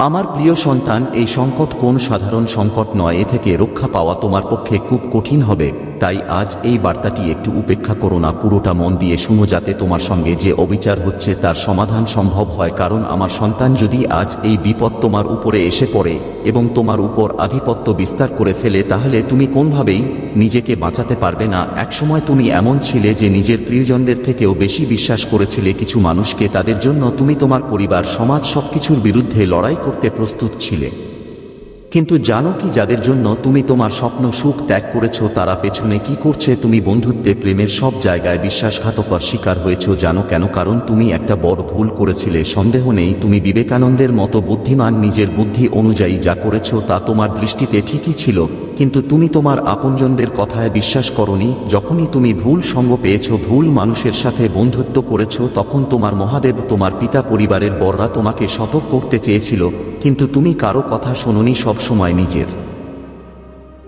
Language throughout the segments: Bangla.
আমার প্রিয় সন্তান, এই সংকট কোন সাধারণ সংকট নয়, এ থেকে রক্ষা পাওয়া তোমার পক্ষে খুব কঠিন হবে। তাই আজ এই বার্তাটি একটু উপেক্ষা করো না, পুরোটা মন দিয়ে শুনো যাতে তোমার সঙ্গে যে অবিচার হচ্ছে তার সমাধান সম্ভব হয়। কারণ আমার সন্তান যদি আজ এই বিপদ তোমার উপরে এসে পড়ে এবং তোমার উপর আধিপত্য বিস্তার করে ফেলে, তাহলে তুমি কোনভাবেই নিজেকে বাঁচাতে পারবে না। একসময় তুমি এমন ছিলে যে নিজের প্রিয়জনদের থেকেও বেশি বিশ্বাস করেছিলে। কিছু মানুষকে তাদের জন্য তুমি তোমার পরিবার, সমাজ সবকিছুর বিরুদ্ধে লড়াই করতে প্রস্তুত ছিলে। কিন্তু জানো কি যাদের জন্য তুমি তোমার স্বপ্ন সুখ ত্যাগ করেছ, তারা পেছনে কি করছে? তুমি বন্ধুত্বে প্রেমের সব জায়গায় বিশ্বাসঘাতকর শিকার হয়েছো, জানো কেন? কারণ তুমি একটা বড় ভুল করেছিলে, সন্দেহ নেই। তুমি বিবেকানন্দের মতো বুদ্ধিমান, নিজের বুদ্ধি অনুযায়ী যা করেছ তা তোমার দৃষ্টিতে ঠিকই ছিল। কিন্তু তুমি তোমার আপনজনদের কথায় বিশ্বাস করনি, যখনই তুমি ভুল সঙ্গ পেয়েছ, ভুল মানুষের সাথে বন্ধুত্ব করেছ, তখন তোমার মহাদেব, তোমার পিতা পরিবারের বররা তোমাকে সতর্ক করতে চেয়েছিল, কিন্তু তুমি কারও কথা শোনি সবসময় নিজের।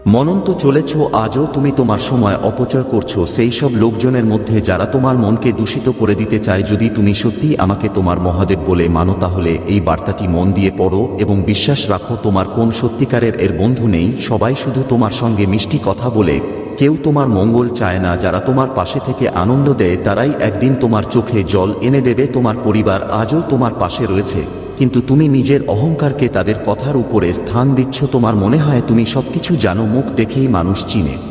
মনন্ত চলেছ, আজও তুমি তোমার সময় অপচয় করছ। সেই সব লোকজনের মধ্যে যারা তোমার মনকে দূষিত করে দিতে চায়, যদি তুমি সত্যিই আমাকে তোমার মহাদেব বলে মানো, তাহলে এই বার্তাটি মন দিয়ে পড়ো এবং বিশ্বাস রাখো, তোমার কোন সত্যিকারের এর বন্ধু নেই। সবাই শুধু তোমার সঙ্গে মিষ্টি কথা বলে। কেউ তোমার মঙ্গল চায় না, যারা তোমার পাশে থেকে আনন্দ দেয়, তারাই একদিন তোমার চোখে জল এনে দেবে, তোমার পরিবার আজও তোমার পাশে রয়েছে। কিন্তু তুমি নিজের অহংকারকে তাদের কথার উপরে স্থান দিচ্ছ। তোমার মনে হয় তুমি সবকিছু জানো, মুখ দেখেই মানুষ চিনে।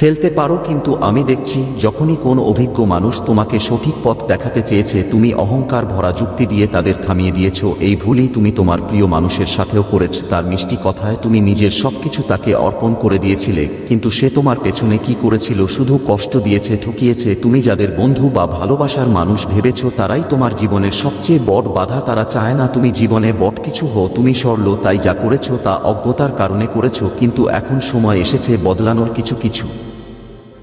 ফেলতে পারো কিন্তু আমি দেখছি যখনই কোন অভিজ্ঞ মানুষ তোমাকে সঠিক পথ দেখাতে চেয়েছে, তুমি অহংকার ভরা যুক্তি দিয়ে তাদের থামিয়ে দিয়েছ। এই ভুলই তুমি তোমার প্রিয় মানুষের সাথেও করেছ। তার মিষ্টি কথায় তুমি নিজের সবকিছু তাকে অর্পণ করে দিয়েছিলে, কিন্তু সে তোমার পেছনে কি করেছিল, শুধু কষ্ট দিয়েছে, ঠকিয়েছে। তুমি যাদের বন্ধু বা ভালোবাসার মানুষ ভেবেছ, তারাই তোমার জীবনের সবচেয়ে বড় বাধা। তারা চায় না তুমি জীবনে বট কিছু হো তুমি সরল, তাই যা করেছ তা অজ্ঞতার কারণে করেছ, কিন্তু এখন সময় এসেছে বদলানোর কিছু কিছু।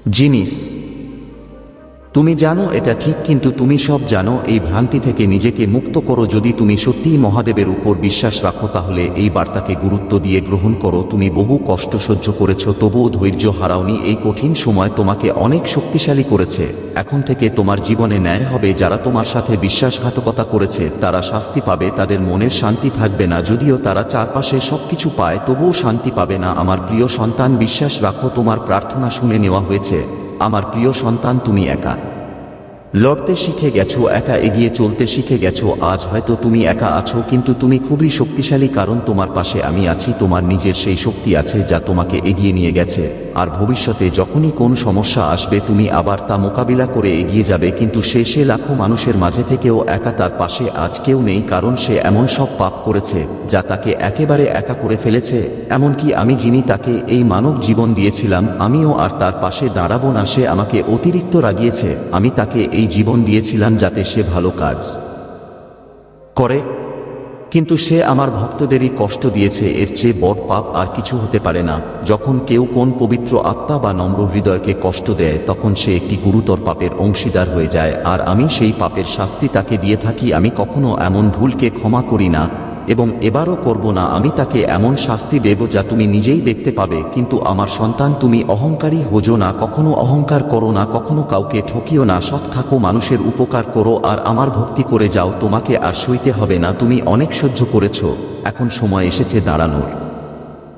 জিনিস তুমি জানো এটা ঠিক, কিন্তু তুমি সব জানো, এই ভ্রান্তি থেকে নিজেকে মুক্ত করো। যদি তুমি সত্যিই মহাদেবের উপর বিশ্বাস রাখো, তাহলে এই বার্তাকে গুরুত্ব দিয়ে গ্রহণ করো। তুমি বহু কষ্ট সহ্য করেছ, তবুও ধৈর্য হারাওনি। এই কঠিন সময় তোমাকে অনেক শক্তিশালী করেছে। এখন থেকে তোমার জীবনে ন্যায় হবে। যারা তোমার সাথে বিশ্বাসঘাতকতা করেছে, তারা শাস্তি পাবে। তাদের মনের শান্তি থাকবে না। যদিও তারা চারপাশে সবকিছু পায়, তবুও শান্তি পাবে না। আমার প্রিয় সন্তান, বিশ্বাস রাখো, তোমার প্রার্থনা শুনে নেওয়া হয়েছে। আমার প্রিয় সন্তান তুমি একা। লড়তে শিখে গেছো, একা এগিয়ে চলতে শিখে গেছো, আজ হয়তো তুমি একা আছো, কিন্তু তুমি খুবই শক্তিশালী, কারণ তোমার পাশে আমি আছি, তোমার নিজের সেই শক্তি আছে যা তোমাকে এগিয়ে নিয়ে গেছে। আর ভবিষ্যতে যখনই কোন সমস্যা আসবে, তুমি আবার তা মোকাবিলা করে এগিয়ে যাবে, কিন্তু সে লাখো মানুষের মাঝে থেকেও একা তার পাশে আজ কেউ নেই, কারণ সে এমন সব পাপ করেছে, যা তাকে একেবারে একা করে ফেলেছে। এমনকি আমি যিনি তাকে এই মানব জীবন দিয়েছিলাম, আমিও আর তার পাশে দাঁড়াবো না, সে আমাকে অতিরিক্ত রাগিয়েছে, আমি তাকে এই জীবন দিয়েছিলাম যাতে সে ভালো কাজ করে। কিন্তু সে আমার ভক্তদেরই কষ্ট দিয়েছে, এর চেয়ে বড় পাপ আর কিছু হতে পারে না। যখন কেউ কোন পবিত্র আত্মা বা নম্র হৃদয়কে কষ্ট দেয়, তখন সে একটি গুরুতর পাপের অংশীদার হয়ে যায়। আর আমি সেই পাপের শাস্তি তাকে দিয়ে থাকি, আমি কখনো এমন ভুলকে ক্ষমা করি না। এবং এবারও করব না, আমি তাকে এমন শাস্তি দেব যা তুমি নিজেই দেখতে পাবে, কিন্তু আমার সন্তান তুমি অহংকারী হোজো না, কখনো অহংকার করো না, কখনো কাউকে ঠকিও না, সৎ থাকো, মানুষের উপকার করো, আর আমার ভক্তি করে যাও, তোমাকে আর সইতে হবে না, তুমি অনেক সহ্য করেছ, এখন সময় এসেছে দাঁড়ানোর।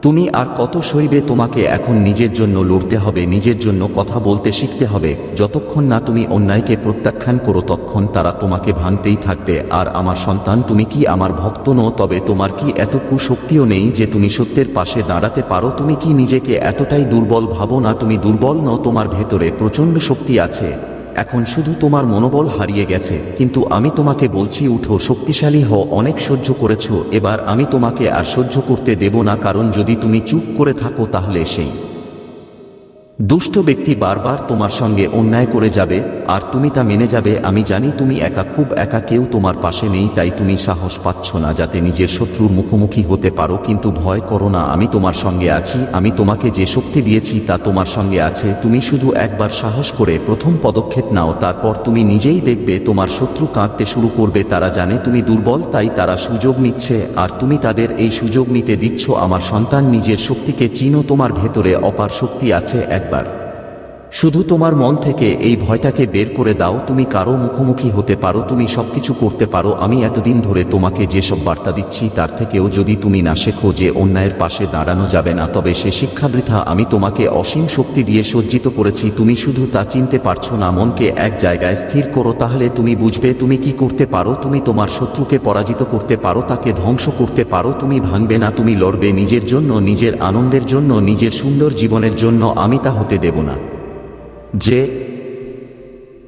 তুমি আর কত সইবে তোমাকে এখন নিজের জন্য লড়তে হবে, নিজের জন্য কথা বলতে শিখতে হবে। যতক্ষণ না তুমি অন্যায়কে প্রত্যাখ্যান করো তখন তারা তোমাকে ভাঙতেই থাকবে। আর আমার সন্তান, তুমি কি আমার ভক্ত নও? তবে তোমার কি এত কুশক্তিও নেই যে তুমি সত্যের পাশে দাঁড়াতে পারো? তুমি কি নিজেকে এতটাই দুর্বল ভাবো না? তুমি দুর্বল নও, তোমার ভেতরে প্রচণ্ড শক্তি আছে। এখন শুধু তোমার মনোবল হারিয়ে গেছে, কিন্তু আমি তোমাকে বলছি উঠো, শক্তিশালী হও, অনেক সহ্য করেছ, এবার আমি তোমাকে আর সহ্য করতে দেব না, কারণ যদি তুমি চুপ করে থাকো তাহলে সেই দুষ্ট ব্যক্তি বারবার তোমার সঙ্গে অন্যায় করে যাবে আর তুমি তা মেনে যাবে, আমি জানি তুমি একা, খুব একা কেউ তোমার পাশে নেই, তাই তুমি সাহস পাচ্ছ না যাতে নিজের শত্রুর মুখোমুখি হতে পারো, কিন্তু ভয় করো না, আমি তোমার সঙ্গে আছি, আমি তোমাকে যে শক্তি দিয়েছি তা তোমার সঙ্গে আছে, তুমি শুধু একবার সাহস করে প্রথম পদক্ষেপ নাও, তারপর তুমি নিজেই দেখবে তোমার শত্রু কাঁদতে শুরু করবে, তারা জানে তুমি দুর্বল, তাই তারা সুযোগ নিচ্ছে, আর তুমি তাদের এই সুযোগ নিতে দিচ্ছ, আমার সন্তান নিজের শক্তিকে চিনো, তোমার ভেতরে অপার শক্তি আছে, একবার। শুধু তোমার মন থেকে এই ভয়টাকে বের করে দাও, তুমি কারও মুখোমুখি হতে পারো, তুমি সবকিছু করতে পারো। আমি এতদিন ধরে তোমাকে যেসব বার্তা দিচ্ছি, তার থেকেও যদি তুমি না শেখো যে অন্যায়ের পাশে দাঁড়ানো যাবে না, তবে সে শিক্ষাবৃথা আমি তোমাকে অসীম শক্তি দিয়ে সজ্জিত করেছি। তুমি শুধু তা চিনতে পারছ না, মনকে এক জায়গায় স্থির করো, তাহলে তুমি বুঝবে তুমি কি করতে পারো। তুমি তোমার শত্রুকে পরাজিত করতে পারো, তাকে ধ্বংস করতে পারো। তুমি ভাঙবে না, তুমি লড়বে নিজের জন্য, নিজের আনন্দের জন্য, নিজের সুন্দর জীবনের জন্য। আমি তা হতে দেব না। যে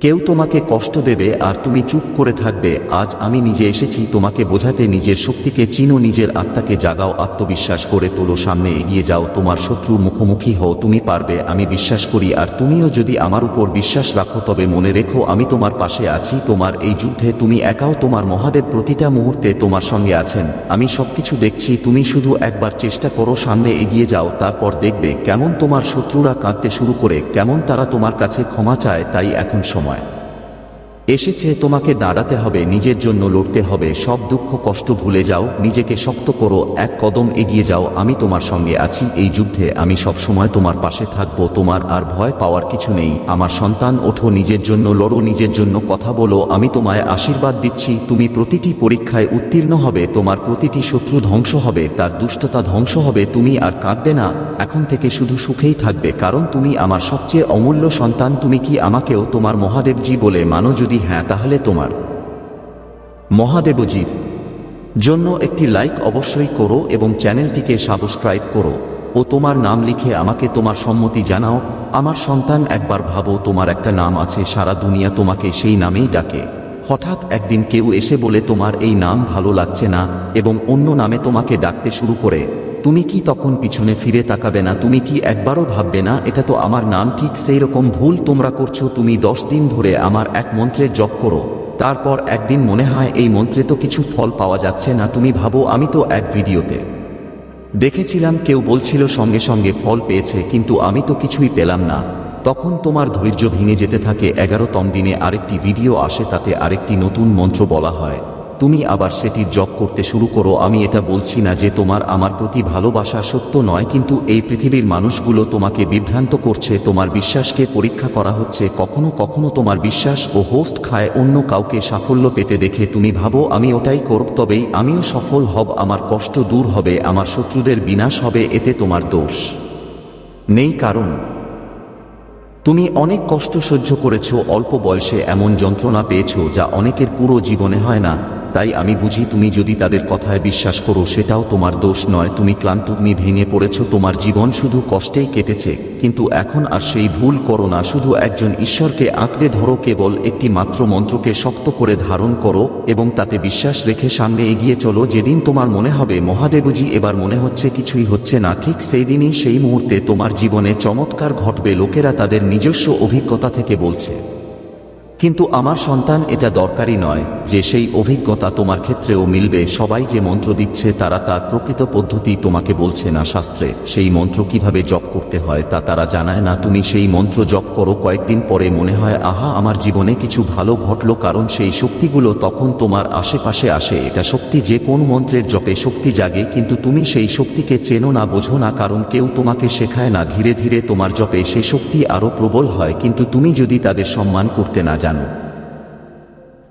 কেউ তোমাকে কষ্ট দেবে আর তুমি চুপ করে থাকবে। আজ আমি নিজে এসেছি তোমাকে বোঝাতে, নিজের শক্তিকে চিনো, নিজের আত্মাকে জাগাও, আত্মবিশ্বাস করে তোলো, সামনে এগিয়ে যাও, তোমার শত্রুর মুখোমুখি হও, তুমি পারবে, আমি বিশ্বাস করি, আর তুমিও যদি আমার উপর বিশ্বাস রাখো, তবে মনে রেখো, আমি তোমার পাশে আছি, তোমার এই যুদ্ধে তুমি একাও তোমার মহাদেব প্রতিটা মুহূর্তে তোমার সঙ্গে আছেন। আমি সবকিছু দেখছি, তুমি শুধু একবার চেষ্টা করো, সামনে এগিয়ে যাও, তারপর দেখবে কেমন তোমার শত্রুরা কাঁদতে শুরু করে, কেমন তারা তোমার কাছে ক্ষমা চায়, তাই এখন সময়। সময় এসেছে, তোমাকে দাঁড়াতে হবে, নিজের জন্য লড়তে হবে, সব দুঃখ কষ্ট ভুলে যাও, নিজেকে শক্ত করো, এক কদম এগিয়ে যাও, আমি তোমার সঙ্গে আছি, এই যুদ্ধে আমি সব সময় তোমার পাশে থাকব, তোমার আর ভয় পাওয়ার কিছু নেই, আমার সন্তান, ওঠো, নিজের জন্য লড়ো, নিজের জন্য কথা বলো, আমি তোমায় আশীর্বাদ দিচ্ছি, তুমি প্রতিটি পরীক্ষায় উত্তীর্ণ হবে, তোমার প্রতিটি শত্রু ধ্বংস হবে, তার দুষ্টতা ধ্বংস হবে, তুমি আর কাঁদবে না, এখন থেকে শুধু সুখেই থাকবে, কারণ তুমি আমার সবচেয়ে অমূল্য সন্তান, তুমি কি আমাকেও তোমার মহাদেবজি বলে মানো, যদি হ্যাঁ তাহলে তোমার। মহাদেবজির জন্য একটি লাইক অবশ্যই করো এবং চ্যানেলটিকে সাবস্ক্রাইব করো ও তোমার নাম লিখে আমাকে তোমার সম্মতি জানাও। আমার সন্তান একবার ভাবো তোমার একটা নাম আছে, সারা দুনিয়া তোমাকে সেই নামেই ডাকে। হঠাৎ একদিন কেউ এসে বলে, তোমার এই নাম ভালো লাগছে না, এবং অন্য নামে তোমাকে ডাকতে শুরু করে। তুমি কি তখন পিছনে ফিরে তাকাবে না? তুমি কি একবারও ভাববে না, এটা তো আমার নাম, ঠিক সেই রকম ভুল তোমরা করছ, তুমি দশ দিন ধরে আমার এক মন্ত্রের জপ করো। তারপর একদিন মনে হয় এই মন্ত্রে তো কিছু ফল পাওয়া যাচ্ছে না, তুমি ভাবো আমি তো এক ভিডিওতে। দেখেছিলাম কেউ বলছিল সঙ্গে সঙ্গে ফল পেয়েছে, কিন্তু আমি তো কিছুই পেলাম না। তখন তোমার ধৈর্য ভেঙে যেতে থাকে এগারোতম দিনে আরেকটি ভিডিও আসে তাতে আরেকটি নতুন মন্ত্র বলা হয়। তুমি আবার সেটির জপ করতে শুরু করো। আমি এটা বলছি না যে তোমার আমার প্রতি ভালোবাসা সত্য নয়, কিন্তু এই পৃথিবীর মানুষগুলো তোমাকে বিভ্রান্ত করছে। তোমার বিশ্বাসকে পরীক্ষা করা হচ্ছে। কখনো কখনো তোমার বিশ্বাস ও হোস্ট খায় অন্য কাউকে সাফল্য পেতে দেখে। তুমি ভাবো, আমি ওটাই করব, তবেই আমিও সফল হব। আমার কষ্ট দূর হবে, আমার শত্রুদের বিনাশ হবে, এতে তোমার দোষ নেই কারণ তুমি অনেক কষ্ট সহ্য করেছ, অল্প বয়সে এমন যন্ত্রণা পেয়েছ যা অনেকের পুরো জীবনে হয় না। তাই আমি বুঝি তুমি যদি তাদের কথায় বিশ্বাস করো, সেটাও তোমার দোষ নয়। তুমি ক্লান্ত, তুমি ভেঙে পড়েছ, তোমার জীবন শুধু কষ্টেই কেটেছে। কিন্তু এখন আর সেই ভুল করো না, শুধু একজন ঈশ্বরকে আঁকড়ে ধরো, কেবল একটি মাত্র মন্ত্রকে শক্ত করে ধারণ করো এবং তাতে বিশ্বাস রেখে সামনে এগিয়ে চলো। যেদিন তোমার মনে হবে, মহাদেবজি, এবার মনে হচ্ছে কিছুই হচ্ছে না, ঠিক সেই দিনই সেই মুহূর্তে তোমার জীবনে চমৎকার ঘটবে। লোকেরা তাদের নিজস্ব অভিজ্ঞতা থেকে বলছে। কিন্তু আমার সন্তান এটা দরকারই নয়, যে সেই অভিজ্ঞতা তোমার ক্ষেত্রেও মিলবে। সবাই যে মন্ত্র দিচ্ছে, তারা তার প্রকৃত পদ্ধতি তোমাকে বলছে না শাস্ত্রে। সেই মন্ত্র কীভাবে জপ করতে হয়, তা তারা জানায় না। তুমি সেই মন্ত্র জপ করো, কয়েকদিন পরে মনে হয়, আহা, আমার জীবনে কিছু ভালো ঘটলো, কারণ সেই শক্তিগুলো তখন তোমার আশেপাশে আসে। এটা শক্তি যে কোন মন্ত্রের জপে শক্তি জাগে, কিন্তু তুমি সেই শক্তিকে চেনো না, বোঝো না, কারণ কেউ তোমাকে শেখায় না। ধীরে ধীরে তোমার জপে সে শক্তি আরও প্রবল হয়, কিন্তু তুমি যদি তাদের সম্মান করতে না জানো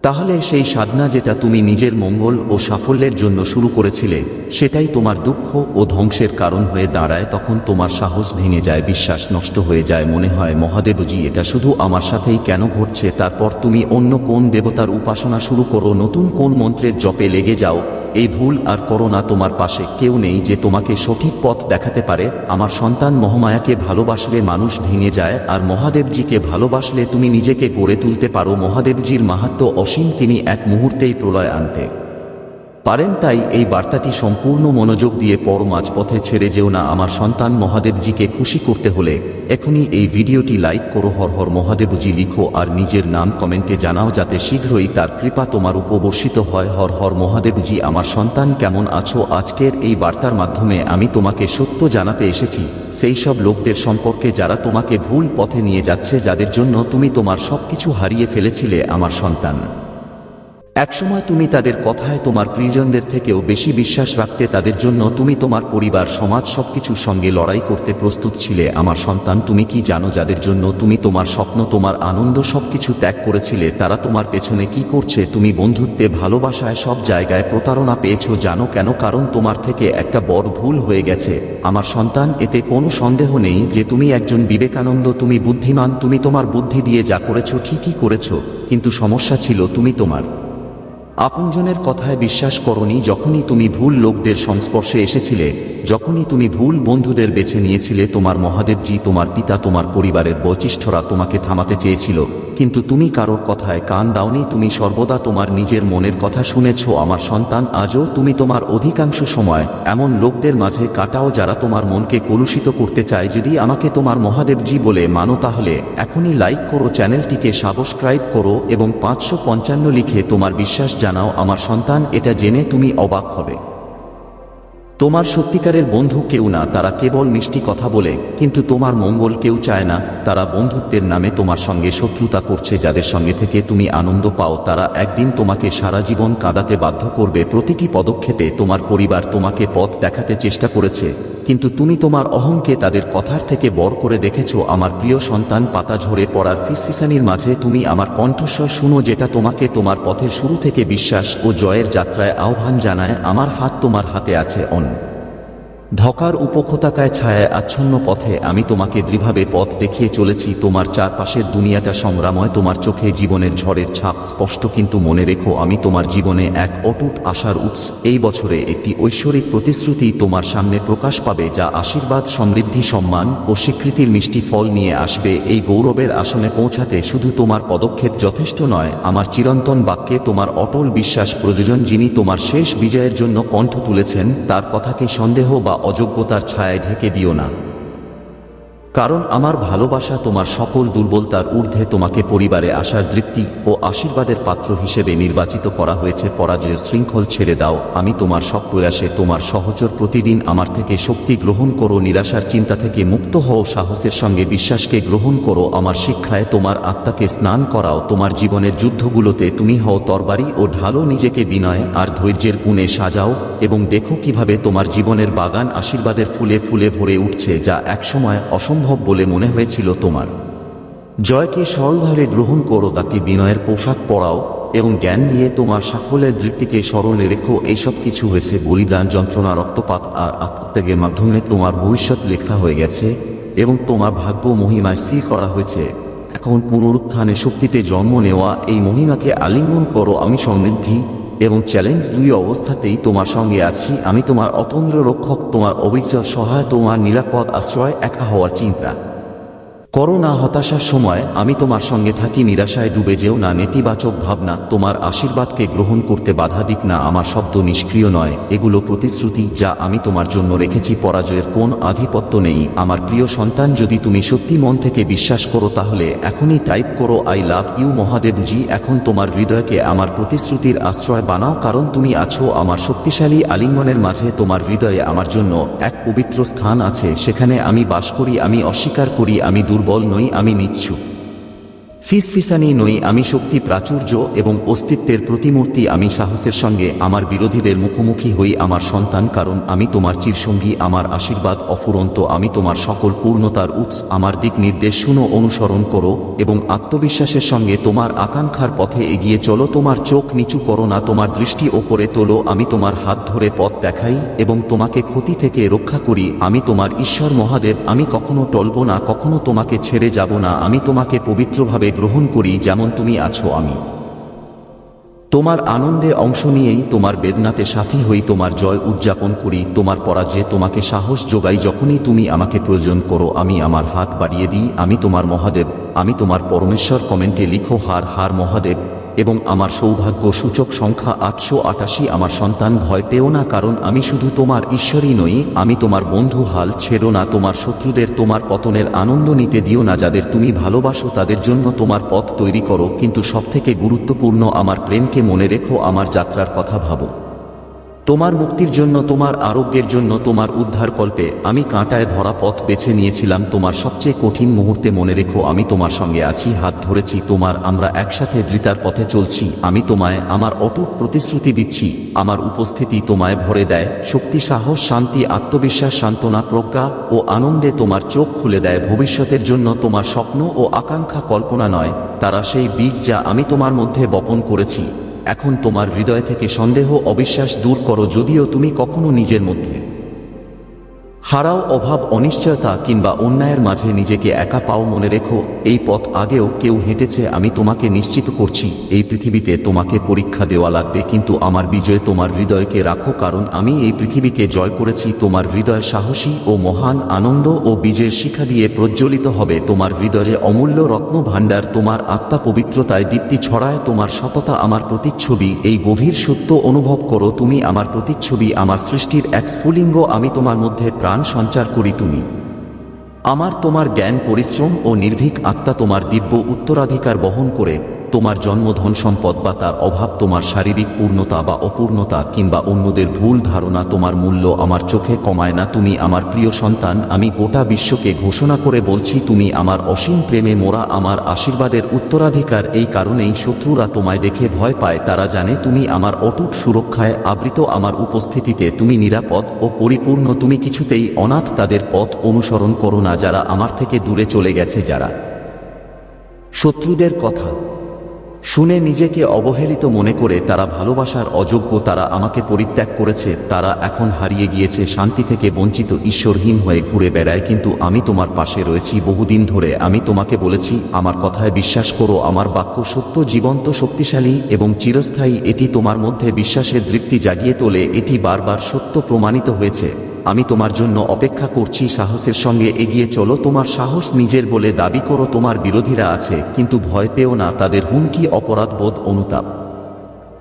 তাহলে সেই সাধনা যেটা তুমি নিজের মঙ্গল ও সাফল্যের জন্য শুরু করেছিলে, সেটাই তোমার দুঃখ ও ধ্বংসের কারণ হয়ে দাঁড়ায় তখন তোমার সাহস ভেঙে যায়, বিশ্বাস নষ্ট হয়ে যায়, মনে হয় মহাদেবজি এটা শুধু আমার সাথেই কেন ঘটছে? তারপর তুমি অন্য কোন দেবতার উপাসনা শুরু করো, নতুন কোন মন্ত্রের জপে লেগে যাও এই ভুল আর করো না, তোমার পাশে কেউ নেই যে তোমাকে সঠিক পথ দেখাতে পারে। আমার সন্তান মহামায়াকে ভালোবাসলে মানুষ ভেঙে যায়, আর মহাদেবজিকে ভালোবাসলে তুমি নিজেকে গড়ে তুলতে পারো। মহাদেবজির মাহাত্ম অসীম, তিনি এক মুহূর্তেই প্রলয় আনতে। পারেন তাই এই বার্তাটি সম্পূর্ণ মনোযোগ দিয়ে পর মাঝপথে ছেড়ে যেও না আমার সন্তান মহাদেবজিকে খুশি করতে হলে এখনই এই ভিডিওটি লাইক করো, হর হর মহাদেবজি লিখো আর নিজের নাম কমেন্টে জানাও যাতে শীঘ্রই তার কৃপা তোমার উপবর্ষিত হয়। হর হর মহাদেবজি, আমার সন্তান কেমন আছো? আজকের এই বার্তার মাধ্যমে আমি তোমাকে সত্য জানাতে এসেছি। সেই সব লোকদের সম্পর্কে যারা তোমাকে ভুল পথে নিয়ে যাচ্ছে, যাদের জন্য তুমি তোমার সবকিছু হারিয়ে ফেলেছিলে, আমার সন্তান। একসময় তুমি তাদের কথায় তোমার প্রিয়জনদের থেকেও বেশি বিশ্বাস রাখতে তাদের জন্য তুমি তোমার পরিবার, সমাজ সবকিছুর সঙ্গে লড়াই করতে প্রস্তুত ছিলে। আমার সন্তান, তুমি কি জানো যাদের জন্য তুমি তোমার স্বপ্ন, তোমার আনন্দ সবকিছু ত্যাগ করেছিলে? তারা তোমার পেছনে কি করছে? তুমি বন্ধুত্বে, ভালোবাসায় সব জায়গায় প্রতারণা পেয়েছ। জানো কেন? কারণ তোমার থেকে একটা বড় ভুল হয়ে গেছে। আমার সন্তান, এতে কোনো সন্দেহ নেই যে তুমি একজন বিবেকানন্দ, তুমি বুদ্ধিমান, তুমি তোমার বুদ্ধি দিয়ে যা করেছ ঠিকই করেছ। কিন্তু সমস্যা ছিল তুমি তোমার আপনজনের কথায় বিশ্বাস করনি যখনই তুমি ভুল লোকদের সংস্পর্শে এসেছিলে, যখনই তুমি ভুল বন্ধুদের বেছে নিয়েছিলে, তোমার মহাদেবজি, তোমার পিতা, তোমার পরিবারের বৈশিষ্ট্যরা তোমাকে থামাতে চেয়েছিল। কিন্তু তুমি কারোর কথায় কান দাওনি, তুমি সর্বদা তোমার নিজের মনের কথা শুনেছ, আমার সন্তান আজও তুমি তোমার অধিকাংশ সময় এমন লোকদের মাঝে কাটাও যারা তোমার মনকে কলুষিত করতে চায়। যদি আমাকে তোমার মহাদেবজি বলে মানো তাহলে, এখনই লাইক করো, চ্যানেলটিকে সাবস্ক্রাইব করো এবং পাঁচশো পঞ্চান্ন লিখে তোমার বিশ্বাস জানাও আমার সন্তান, এটা জেনে তুমি অবাক হবে। তোমার সত্যিকারের বন্ধু কেউ না, তারা কেবল মিষ্টি কথা বলে, কিন্তু তোমার মঙ্গল কেউ চায় না, তারা বন্ধুত্বের নামে তোমার সঙ্গে শত্রুতা করছে, যাদের সঙ্গে থেকে তুমি আনন্দ পাও, তারা একদিন তোমাকে সারা জীবন কাঁদাতে বাধ্য করবে, প্রতিটি পদক্ষেপে তোমার পরিবার তোমাকে পথ দেখাতে চেষ্টা করেছে। কিন্তু তুমি তোমার অহংকে তাদের কথার থেকে বর করে দেখেছ, আমার প্রিয় সন্তান, পাতা ঝরে পড়ার ফিসফিসানির মাঝে তুমি আমার কণ্ঠস্বর শুনো, যেটা তোমাকে তোমার পথের শুরু থেকে বিশ্বাস ও জয়ের যাত্রায় আহ্বান জানায়, আমার হাত তোমার হাতে আছে, অন। ধকার উপত্যকায় ছায়ায় আচ্ছন্ন পথে আমি তোমাকে দৃঢ়ভাবে পথ দেখিয়ে চলেছি। তোমার চারপাশের দুনিয়াটা সংগ্রাময় তোমার চোখে জীবনের ঝড়ের ছাপ স্পষ্ট, কিন্তু মনে রেখো আমি তোমার জীবনে এক অটুট আশার উৎস। এই বছরে একটি ঐশ্বরিক প্রতিশ্রুতি তোমার সামনে প্রকাশ পাবে, যা আশীর্বাদ, সমৃদ্ধি, সম্মান ও স্বীকৃতির মিষ্টি ফল নিয়ে আসবে। এই গৌরবের আসনে পৌঁছাতে শুধু তোমার পদক্ষেপ যথেষ্ট নয়, আমার চিরন্তন বাক্যে তোমার অটল বিশ্বাস প্রয়োজন, যিনি তোমার শেষ বিজয়ের জন্য কণ্ঠ তুলেছেন, তার কথাকে সন্দেহ বা অযোগ্যতার ছায় ঢেকে দিও না। কারণ আমার ভালোবাসা তোমার সকল দুর্বলতার ঊর্ধ্বে তোমাকে পরিবারে আসার দৃপ্তি ও আশীর্বাদের পাত্র হিসেবে নির্বাচিত করা হয়েছে, পরাজয়ের শৃঙ্খল ছেড়ে দাও। আমি তোমার সব প্রয়াসে তোমার সহচর প্রতিদিন আমার থেকে শক্তি গ্রহণ করো, নিরাশার চিন্তা থেকে মুক্ত হও, সাহসের সঙ্গে বিশ্বাসকে গ্রহণ করো, আমার শিক্ষায় তোমার আত্মাকে স্নান করাও, তোমার জীবনের যুদ্ধগুলোতে তুমি হও তরবারি ও ঢালো নিজেকে বিনয়, আর ধৈর্যের গুণে সাজাও এবং দেখো কীভাবে তোমার জীবনের বাগান আশীর্বাদের ফুলে ফুলে ভরে উঠছে, যা একসময় অসম্ভব বলে মনে হয়েছিল তোমার। জয়কে সরলভাবে গ্রহণ করো, তাকে বিনয়ের পোশাক পরাও এবং জ্ঞান দিয়ে তোমার সাফল্যের দৃষ্টিকে স্মরণে রেখো। এইসব কিছু হয়েছে বলিদান, যন্ত্রণা, রক্তপাত আর আত্মত্যাগের মাধ্যমে তোমার ভবিষ্যৎ লেখা হয়ে গেছে এবং তোমার ভাগ্য মহিমায় স্থির করা হয়েছে। এখন পুনরুত্থানে শক্তিতে জন্ম নেওয়া এই মহিমাকে আলিঙ্গন করো। আমি সমৃদ্ধি এবং চ্যালেঞ্জ দুই অবস্থাতেই তোমার সঙ্গে আছি। আমি তোমার অতন্দ্র রক্ষক, তোমার অবিচল সহায়, তোমার নিরাপদ আশ্রয়, একা হওয়ার চিন্তা। করো না হতাশার সময় আমি তোমার সঙ্গে থাকি, নিরাশায় ডুবে যেও না, নেতিবাচক ভাবনা, তোমার আশীর্বাদকে গ্রহণ করতে বাধা দিক না, আমার শব্দ নিষ্ক্রিয় নয়, এগুলো প্রতিশ্রুতি যা আমি তোমার জন্য রেখেছি, পরাজয়ের কোন আধিপত্য নেই, আমার প্রিয় সন্তান, যদি তুমি সত্যি মন থেকে বিশ্বাস করো, তাহলে এখনই টাইপ করো আই লাভ ইউ মহাদেবজি, এখন তোমার হৃদয়কে আমার প্রতিশ্রুতির আশ্রয় বানাও, কারণ তুমি আছো আমার শক্তিশালী আলিঙ্গনের মাঝে, তোমার হৃদয়ে আমার জন্য এক পবিত্র স্থান আছে, সেখানে আমি বাস করি, আমি অস্বীকার করি, আমি দুর্বল নই আমি নিচ্ছু ফিসফিসানি নই, আমি শক্তি, প্রাচুর্য এবং অস্তিত্বের প্রতিমূর্তি, আমি সাহসের সঙ্গে আমার বিরোধীদের মুখোমুখি হই আমার সন্তান, কারণ আমি তোমার চিরসঙ্গী, আমার আশীর্বাদ অফুরন্ত, আমি তোমার সকল পূর্ণতার উৎস, আমার দিক নির্দেশ শুনো, অনুসরণ করো এবং আত্মবিশ্বাসের সঙ্গে তোমার আকাঙ্ক্ষার পথে এগিয়ে চলো, তোমার চোখ নিচু করো না, তোমার দৃষ্টি ওপরে তোলো, আমি তোমার হাত ধরে পথ দেখাই এবং তোমাকে ক্ষতি থেকে রক্ষা করি, আমি তোমার ঈশ্বর মহাদেব, আমি কখনো টলব না, কখনো তোমাকে ছেড়ে যাব না, আমি তোমাকে পবিত্রভাবে গ্রহণ করি যেমন তুমি আছো আমি। তোমার আনন্দে অংশ নিয়েই তোমার বেদনাতে সাথী হই, তোমার জয় উদযাপন করি, তোমার পরাজয়ে তোমাকে সাহস যোগাই, যখনই তুমি আমাকে প্রয়োজন করো, আমি আমার হাত বাড়িয়ে দিই, আমি তোমার মহাদেব, আমি তোমার পরমেশ্বর, কমেন্টে লিখো, হার হার মহাদেব। এবং আমার সৌভাগ্য সূচক সংখ্যা আটশো আটাশি। আমার সন্তান ভয় পেও না, কারণ আমি শুধু তোমার ঈশ্বরই নই, আমি তোমার বন্ধু হাল ছেড়ো না, তোমার শত্রুদের, তোমার পতনের আনন্দ নিতে দিও না, যাদের তুমি ভালোবাসো তাদের জন্য তোমার পথ তৈরি করো, কিন্তু সবথেকে গুরুত্বপূর্ণ আমার প্রেমকে মনে রেখো, আমার যাত্রার কথা ভাবো। তোমার মুক্তির জন্য, তোমার আরোগ্যের জন্য, তোমার উদ্ধার কল্পে আমি কাঁটায় ভরা পথ বেছে নিয়েছিলাম। তোমার সবচেয়ে কঠিন মুহূর্তে মনে রেখো, আমি তোমার সঙ্গে আছি, হাত ধরেছি, তোমার আমরা একসাথে দৃতার পথে চলছি, আমি তোমায়, আমার অটুট প্রতিশ্রুতি দিচ্ছি, আমার উপস্থিতি তোমায় ভরে দেয়। শক্তি, সাহস, শান্তি, আত্মবিশ্বাস, সান্ত্বনা, প্রজ্ঞা ও আনন্দে তোমার চোখ খুলে দেয়। ভবিষ্যতের জন্য তোমার স্বপ্ন ও আকাঙ্ক্ষা কল্পনা নয়, তারা সেই বীজ যা আমি তোমার মধ্যে বপন করেছি। এখন তোমার হৃদয় থেকে সন্দেহ অবিশ্বাস দূর করো যদিও তুমি কখনো নিজের মধ্যে হারাও অভাব, অনিশ্চয়তা কিংবা অন্যায়ের মাঝে নিজেকে একা পাও মনে রেখো, এই পথ আগেও কেউ হেঁটেছে, আমি তোমাকে নিশ্চিত করছি, এই পৃথিবীতে তোমাকে পরীক্ষা দেওয়া লাগবে, কিন্তু আমার বিজয় তোমার হৃদয়কে রাখো, কারণ আমি এই পৃথিবীকে জয় করেছি, তোমার হৃদয় সাহসী ও মহান, আনন্দ ও বিজয়ের শিখা দিয়ে প্রজ্বলিত হবে, তোমার হৃদয়ে অমূল্য রত্ন ভাণ্ডার তোমার আত্মা পবিত্রতায় দীপ্তি ছড়ায়, তোমার সততা আমার প্রতিচ্ছবি, এই গভীর সত্য অনুভব করো, তুমি আমার প্রতিচ্ছবি, আমার সৃষ্টির এক স্ফুলিঙ্গ, আমি তোমার মধ্যে প্রাণ সঞ্চার করি তুমি। আমার তোমার জ্ঞান, পরিশ্রম ও নির্ভীক আত্মা তোমার দিব্য উত্তরাধিকার বহন করে তোমার জন্মধন সম্পদ বা তার অভাব তোমার শারীরিক পূর্ণতা বা অপূর্ণতা কিংবা অন্যদের ভুল ধারণা তোমার মূল্য আমার চোখে কমায় না, তুমি আমার প্রিয় সন্তান, আমি গোটা বিশ্বকে ঘোষণা করে বলছি, তুমি আমার অসীম প্রেমে মোরা, আমার আশীর্বাদের উত্তরাধিকার, এই কারণেই শত্রুরা তোমায় দেখে ভয় পায়, তারা জানে তুমি আমার অটুট সুরক্ষায় আবৃত আমার উপস্থিতিতে, তুমি নিরাপদ ও পরিপূর্ণ, তুমি কিছুতেই অনাথ তাদের পথ অনুসরণ করো না, যারা আমার থেকে দূরে চলে গেছে, যারা। শত্রুদের কথা শুনে নিজেকে অবহেলিত মনে করে তারা ভালোবাসার অযোগ্য তারা আমাকে পরিত্যাগ করেছে, তারা এখন হারিয়ে গিয়েছে, শান্তি থেকে বঞ্চিত, ঈশ্বরহীন হয়ে ঘুরে বেড়ায়, কিন্তু আমি তোমার পাশে রয়েছি বহুদিন ধরে। আমি তোমাকে বলেছি, আমার কথায় বিশ্বাস করো, আমার বাক্য সত্য, জীবন্ত, শক্তিশালী এবং চিরস্থায়ী, এটি তোমার মধ্যে বিশ্বাসের দৃপ্তি জাগিয়ে তোলে, এটি বারবার সত্য প্রমাণিত হয়েছে। আমি তোমার জন্য অপেক্ষা করছি সাহসের সঙ্গে এগিয়ে চলো, তোমার সাহস নিজের বলে দাবি করো, তোমার বিরোধীরা আছে, কিন্তু ভয় পেও না, তাদের হুমকি অপরাধবোধ অনুতাপ।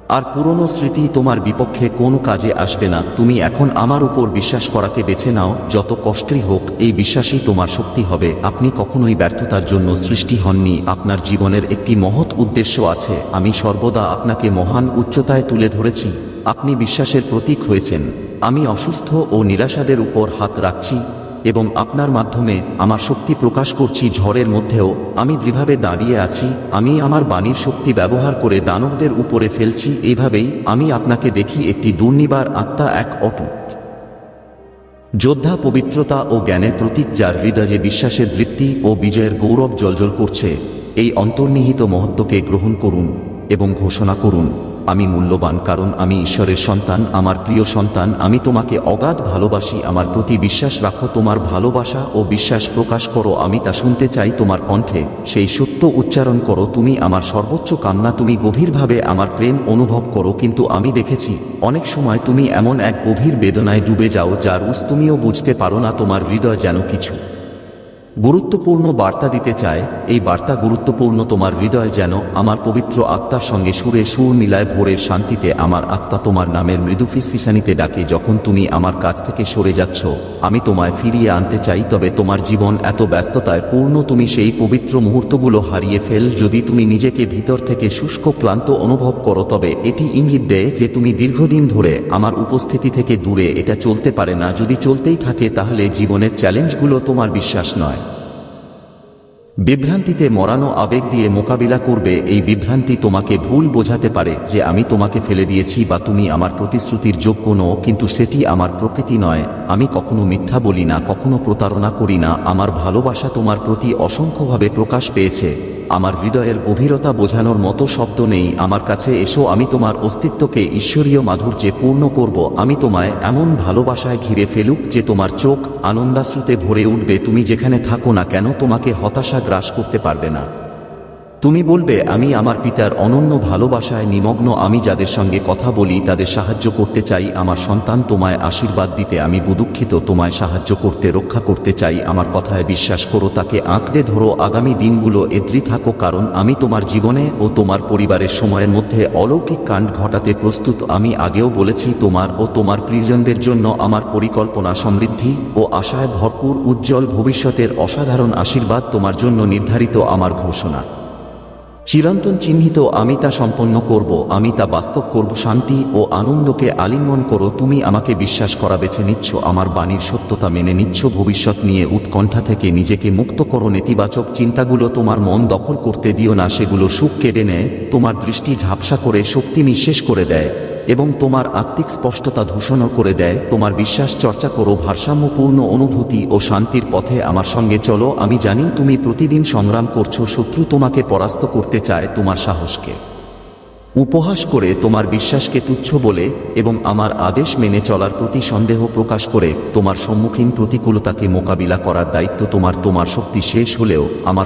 আর পুরনো স্মৃতি তোমার বিপক্ষে কোনো কাজে আসবে না, তুমি এখন আমার উপর বিশ্বাস করাকে বেছে নাও, যত কষ্টই হোক, এই বিশ্বাসই তোমার শক্তি হবে, আপনি কখনোই ব্যর্থতার জন্য সৃষ্টি হননি, আপনার জীবনের একটি মহৎ উদ্দেশ্য আছে, আমি সর্বদা আপনাকে মহান উচ্চতায় তুলে ধরেছি, আপনি বিশ্বাসের প্রতীক হয়েছেন। আমি অসুস্থ ও নিরাশাদের উপর হাত রাখছি এবং আপনার মাধ্যমে আমার শক্তি প্রকাশ করছি ঝড়ের মধ্যেও। আমি দৃঢ়ভাবে দাঁড়িয়ে আছি, আমি আমার বাণীর শক্তি ব্যবহার করে দানবদের উপরে ফেলছি এভাবেই আমি আপনাকে দেখি একটি দুর্নিবার আত্মা, এক অটুট। যোদ্ধা পবিত্রতা ও জ্ঞানের প্রতীক যার হৃদয়ে বিশ্বাসের দৃপ্তি ও বিজয়ের গৌরব জলজল করছে, এই অন্তর্নিহিত মহত্বকে গ্রহণ করুন এবং ঘোষণা করুন। আমি মূল্যবান কারণ আমি ঈশ্বরের সন্তান, আমার প্রিয় সন্তান, আমি তোমাকে অগাধ ভালোবাসি, আমার প্রতি বিশ্বাস রাখো, তোমার ভালোবাসা ও বিশ্বাস প্রকাশ করো, আমি তা শুনতে চাই তোমার কণ্ঠে, সেই সত্য উচ্চারণ করো, তুমি আমার সর্বোচ্চ কান্না, তুমি গভীরভাবে আমার প্রেম অনুভব করো, কিন্তু আমি দেখেছি, অনেক সময় তুমি এমন এক গভীর বেদনায় ডুবে যাও, যার উস তুমিও বুঝতে পারো না তোমার হৃদয় যেন কিছু। গুরুত্বপূর্ণ বার্তা দিতে চায়, এই বার্তা গুরুত্বপূর্ণ তোমার হৃদয় যেন আমার পবিত্র আত্মার সঙ্গে সুরে সুর মিলায় ভোরের শান্তিতে আমার আত্মা তোমার নামের মৃদু ফিসফিসানিতে ডাকে, যখন তুমি আমার কাছ থেকে সরে যাচ্ছ, আমি তোমায় ফিরিয়ে আনতে চাই, তবে তোমার জীবন এত ব্যস্ততায় পূর্ণ, তুমি সেই পবিত্র মুহূর্তগুলো হারিয়ে ফেল, যদি তুমি নিজেকে ভিতর থেকে শুষ্ক, ক্লান্ত অনুভব করো, তবে এটি ইঙ্গিত দেয় যে তুমি দীর্ঘদিন ধরে আমার উপস্থিতি থেকে দূরে, এটা চলতে পারে না, যদি চলতেই থাকে, তাহলে জীবনের চ্যালেঞ্জগুলো তোমার বিশ্বাস নয়। বিভ্রান্তিতে মরানো আবেগ দিয়ে মোকাবিলা করবে এই বিভ্রান্তি তোমাকে ভুল বোঝাতে পারে যে আমি তোমাকে ফেলে দিয়েছি বা তুমি আমার প্রতিশ্রুতির যোগ্য নও, কিন্তু সেটি আমার প্রকৃতি নয়। আমি কখনো মিথ্যা বলি না, কখনো প্রতারণা করি না। আমার ভালোবাসা তোমার প্রতি অসংখ্যভাবে প্রকাশ পেয়েছে। আমার হৃদয়ের গভীরতা বোঝানোর মতো শব্দ নেই। আমার কাছে এসো, আমি তোমার অস্তিত্বকে ঈশ্বরীয় মাধুর্যে পূর্ণ করব। আমি তোমায় এমন ভালোবাসায় ঘিরে ফেলুক যে তোমার চোখ আনন্দাশ্রুতে ভরে উঠবে। তুমি যেখানে থাকো না কেন, তোমাকে হতাশা গ্রাস করতে পারবে না। তুমি বলবে, আমি আমার পিতার অনন্য ভালোবাসায় নিমগ্ন। আমি যাদের সঙ্গে কথা বলি, তাদের সাহায্য করতে চাই। আমার সন্তান তোমায় আশীর্বাদ দিতে। আমি বুদুক্ষিত, তোমায় সাহায্য করতে, রক্ষা করতে চাই। আমার কথায় বিশ্বাস করো, তাকে আঁকড়ে ধরো। আগামী দিনগুলো এদ্রি থাকো, কারণ আমি তোমার জীবনে ও তোমার পরিবারের সময়ের মধ্যে অলৌকিক কাণ্ড ঘটাতে প্রস্তুত। আমি আগেও বলেছি, তোমার ও তোমার প্রিয়জনদের জন্য আমার পরিকল্পনা সমৃদ্ধি ও আশায় ভরপুর উজ্জ্বল ভবিষ্যতের অসাধারণ আশীর্বাদ তোমার জন্য নির্ধারিত আমার ঘোষণা। চিরন্তন চিহ্নিত আমি তা সম্পন্ন করব, আমি তা বাস্তব করব, শান্তি ও আনন্দকে আলিঙ্গন করো, তুমি আমাকে বিশ্বাস করা বেছে নিচ্ছ, আমার বাণীর সত্যতা মেনে নিচ্ছ, ভবিষ্যৎ নিয়ে উৎকণ্ঠা থেকে নিজেকে মুক্ত করো, নেতিবাচক চিন্তাগুলো তোমার মন দখল করতে দিও না, সেগুলো সুখ কেড়ে নেয়, তোমার দৃষ্টি ঝাপসা করে শক্তি নিঃশেষ করে দেয়। এবং তোমার আত্মিক স্পষ্টতা ধূসণ করে দেয়, তোমার বিশ্বাস চর্চা করো, ভারসাম্যপূর্ণ অনুভূতি ও শান্তির পথে আমার সঙ্গে চলো, আমি জানি তুমি প্রতিদিন সংগ্রাম করছ, শত্রু তোমাকে পরাস্ত করতে চায় তোমার সাহসকে। উপহাস করে তোমার বিশ্বাসকে তুচ্ছ বলে এবং আমার আদেশ মেনে চলার প্রতি সন্দেহ প্রকাশ করে, তোমার সম্মুখীন প্রতিকূলতাকে মোকাবিলা করার দায়িত্ব তোমার তোমার শক্তি শেষ হলেও আমার